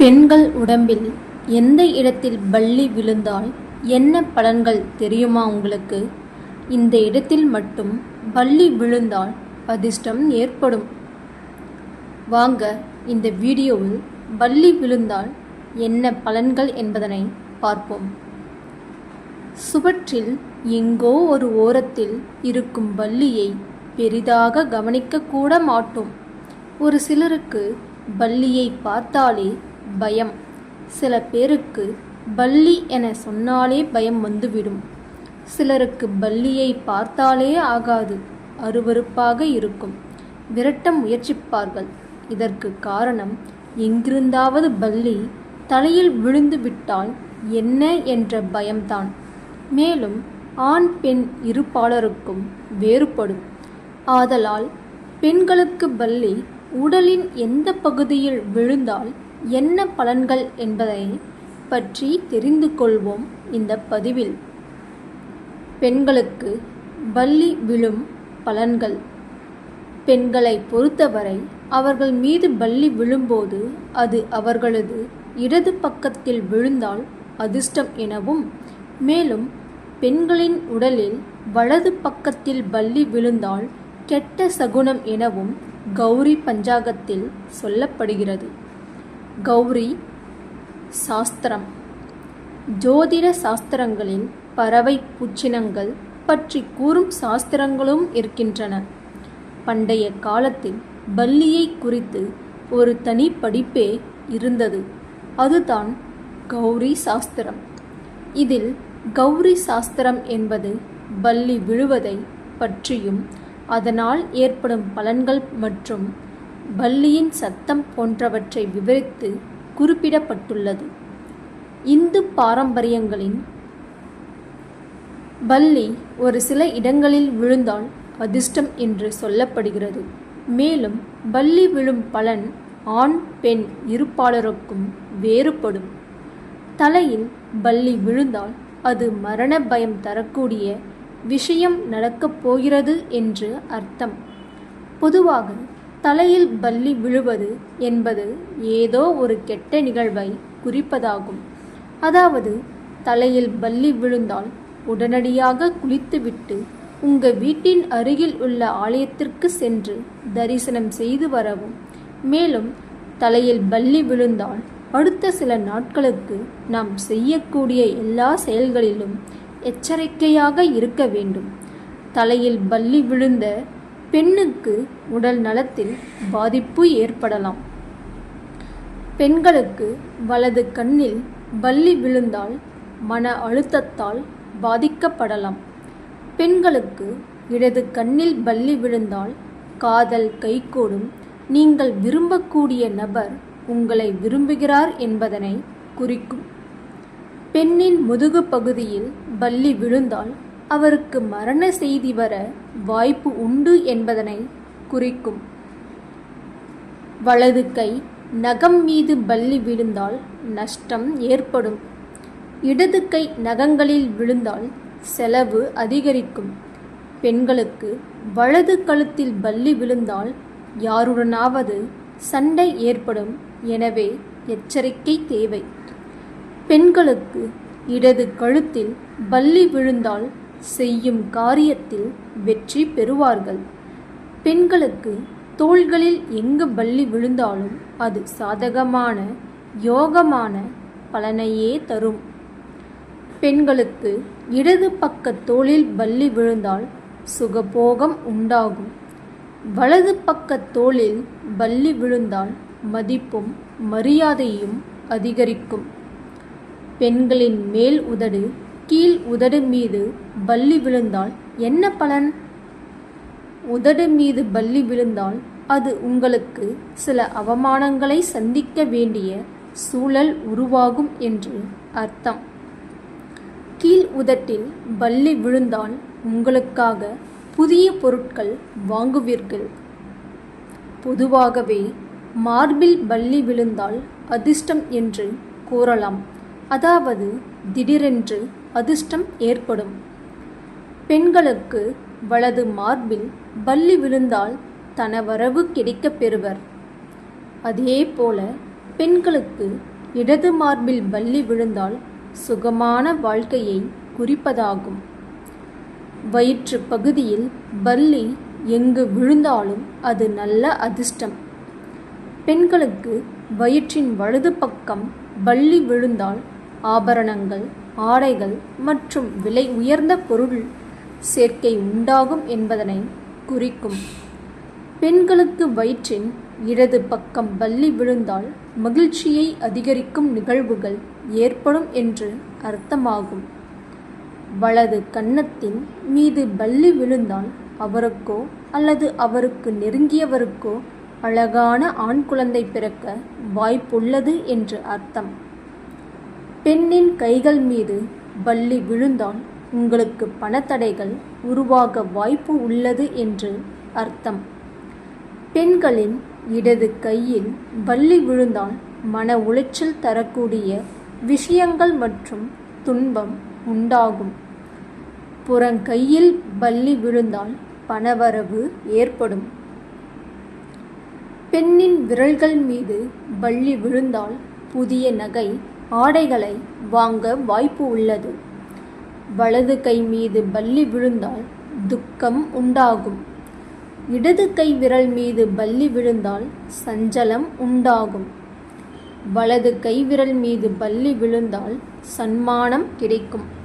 பெண்கள் உடம்பில் எந்த இடத்தில் பள்ளி விழுந்தால் என்ன பலன்கள் தெரியுமா உங்களுக்கு? இந்த இடத்தில் மட்டும் பள்ளி விழுந்தால் அதிர்ஷ்டம் ஏற்படும். வாங்க இந்த வீடியோவில் பள்ளி விழுந்தால் என்ன பலன்கள் என்பதனை பார்ப்போம். சுவற்றில் எங்கோ ஒரு ஓரத்தில் இருக்கும் பள்ளியை பெரிதாக கவனிக்க கூட மாட்டோம். ஒரு சிலருக்கு பள்ளியை பார்த்தாலே பயம். சில பேருக்கு பல்லி என சொன்னாலே பயம் வந்துவிடும். சிலருக்கு பல்லியை பார்த்தாலே ஆகாது அருவருப்பாக இருக்கும். விரட்ட முயற்சிப்பார்கள். இதற்கு காரணம் எங்கிருந்தாவது பல்லி தலையில் விழுந்து விட்டால் என்ன என்ற பயம்தான். மேலும் ஆண் பெண் இருப்பாளருக்கும் வேறுபடும். ஆதலால் பெண்களுக்கு பல்லி உடலின் எந்த பகுதியில் விழுந்தால் என்ன பலன்கள் என்பதை பற்றி தெரிந்து கொள்வோம் இந்த பதிவில். பெண்களுக்கு பள்ளி விழும் பலன்கள். பெண்களை பொறுத்தவரை அவர்கள் மீது பள்ளி விழும்போது அது அவர்களது இடது பக்கத்தில் விழுந்தால் அதிர்ஷ்டம் எனவும் மேலும் பெண்களின் உடலில் வலது பக்கத்தில் பள்ளி விழுந்தால் கெட்ட சகுனம் எனவும் கௌரி பஞ்சாகத்தில் சொல்லப்படுகிறது. கௌரி சாஸ்திரம். ஜோதிட சாஸ்திரங்களின் பறவை பூச்சினங்கள் பற்றி கூறும் சாஸ்திரங்களும் இருக்கின்றன. பண்டைய காலத்தில் பல்லியை குறித்து ஒரு தனி படிப்பே இருந்தது. அதுதான் கௌரி சாஸ்திரம். இதில் கௌரி சாஸ்திரம் என்பது பல்லி விழுவதை பற்றியும் அதனால் ஏற்படும் பலன்கள் மற்றும் பல்லியின் சத்தம் போன்றவற்றை விவரித்து குறிப்பிடப்பட்டுள்ளது. இந்து பாரம்பரியங்களின் பல்லி ஒரு சில இடங்களில் விழுந்தால் அதிர்ஷ்டம் என்று சொல்லப்படுகிறது. மேலும் பல்லி விழும் பலன் ஆண் பெண் இருப்பாளருக்கும் வேறுபடும். தலையில் பல்லி விழுந்தால் அது மரண பயம் தரக்கூடிய விஷயம் நடக்கப் போகிறது என்று அர்த்தம். பொதுவாக தலையில் பல்லி விழுவது என்பது ஏதோ ஒரு கெட்ட நிகழ்வை குறிப்பதாகும். அதாவது தலையில் பல்லி விழுந்தால் உடனடியாக குளித்துவிட்டு உங்க வீட்டின் அருகில் உள்ள ஆலயத்திற்கு சென்று தரிசனம் செய்து வரவும். மேலும் தலையில் பல்லி விழுந்தால் அடுத்த சில நாட்களுக்கு நாம் செய்யக்கூடிய எல்லா செயல்களிலும் எச்சரிக்கையாக இருக்க வேண்டும். தலையில் பல்லி விழுந்த பெண்ணுக்கு உடல் நலத்தில் பாதிப்பு ஏற்படலாம். பெண்களுக்கு வலது கண்ணில் பள்ளி விழுந்தால் மன அழுத்தத்தால் பாதிக்கப்படலாம். பெண்களுக்கு இடது கண்ணில் பள்ளி விழுந்தால் காதல் கைகூடும். நீங்கள் விரும்பக்கூடிய நபர் உங்களை விரும்புகிறார் என்பதனை குறிக்கும். பெண்ணின் முதுகு பகுதியில் பள்ளி விழுந்தால் அவருக்கு மரண செய்தி வர வாய்ப்பு உண்டு என்பதனை குறிக்கும். வலது கை நகம் மீது பல்லி விழுந்தால் நஷ்டம் ஏற்படும். இடது கை நகங்களில் விழுந்தால் செலவு அதிகரிக்கும். பெண்களுக்கு வலது கழுத்தில் பள்ளி விழுந்தால் யாருடனாவது சண்டை ஏற்படும். எனவே எச்சரிக்கை தேவை. பெண்களுக்கு இடது கழுத்தில் பல்லி விழுந்தால் செய்யும் காரியத்தில் வெற்றி பெறுவார்கள். பெண்களுக்கு தோள்களில் எங்கு பள்ளி விழுந்தாலும் அது சாதகமான யோகமான பலனையே தரும். பெண்களுக்கு இடது பக்க தோளில் பள்ளி விழுந்தால் சுகபோகம் உண்டாகும். வலது பக்க தோளில் பள்ளி விழுந்தால் மதிப்பும் மரியாதையும் அதிகரிக்கும். பெண்களின் மேல் உதடு கீழ் உதடு மீது பல்லி விழுந்தால் என்ன பலன்? உதடு மீது பல்லி விழுந்தால் அது உங்களுக்கு சில அவமானங்களை சந்திக்க வேண்டிய சூழல் உருவாகும் என்று அர்த்தம். கீழ் உதட்டில் பல்லி விழுந்தால் உங்களுக்காக புதிய பொருட்கள் வாங்குவீர்கள். பொதுவாகவே மார்பில் பல்லி விழுந்தால் அதிர்ஷ்டம் என்று கூறலாம். அதாவது திடீரென்று அதிர்ஷ்டம் ஏற்படும். பெண்களுக்கு வலது மார்பில் பள்ளி விழுந்தால் தனவரவு கிடைக்கப் பெறுவர். அதேபோல பெண்களுக்கு இடது மார்பில் பள்ளி விழுந்தால் சுகமான வாழ்க்கையை குறிப்பதாகும். வயிற்று பகுதியில் பள்ளி எங்கு விழுந்தாலும் அது நல்ல அதிர்ஷ்டம். பெண்களுக்கு வயிற்றின் வலது பக்கம் பள்ளி விழுந்தால் ஆபரணங்கள் ஆடைகள் மற்றும் விலை உயர்ந்த பொருள் சேர்க்கை உண்டாகும் என்பதனை குறிக்கும். பெண்களுக்கு வயிற்றின் இடது பக்கம் பள்ளி விழுந்தால் மகிழ்ச்சியை அதிகரிக்கும் நிகழ்வுகள் ஏற்படும் என்று அர்த்தமாகும். வலது கன்னத்தின் மீது பல்லி விழுந்தால் அவருக்கோ அல்லது அவருக்கு நெருங்கியவருக்கோ அழகான ஆண் குழந்தை பிறக்க வாய்ப்புள்ளது என்று அர்த்தம். பெண்ணின் கைகள் மீது பள்ளி விழுந்தால் உங்களுக்கு பணத்தடைகள் உருவாக வாய்ப்பு உள்ளது என்று அர்த்தம். பெண்களின் இடது கையில் பள்ளி விழுந்தால் மன உளைச்சல் தரக்கூடிய விஷயங்கள் மற்றும் துன்பம் உண்டாகும். புறங்கையில் பள்ளி விழுந்தால் பணவரவு ஏற்படும். பெண்ணின் விரல்கள் மீது பள்ளி விழுந்தால் புதிய நகை ஆடைகளை வாங்க வாய்ப்பு உள்ளது. வலது கை மீது பல்லி விழுந்தால் துக்கம் உண்டாகும். இடது கை விரல் மீது பல்லி விழுந்தால் சஞ்சலம் உண்டாகும். வலது கைவிரல் மீது பல்லி விழுந்தால் சன்மானம் கிடைக்கும்.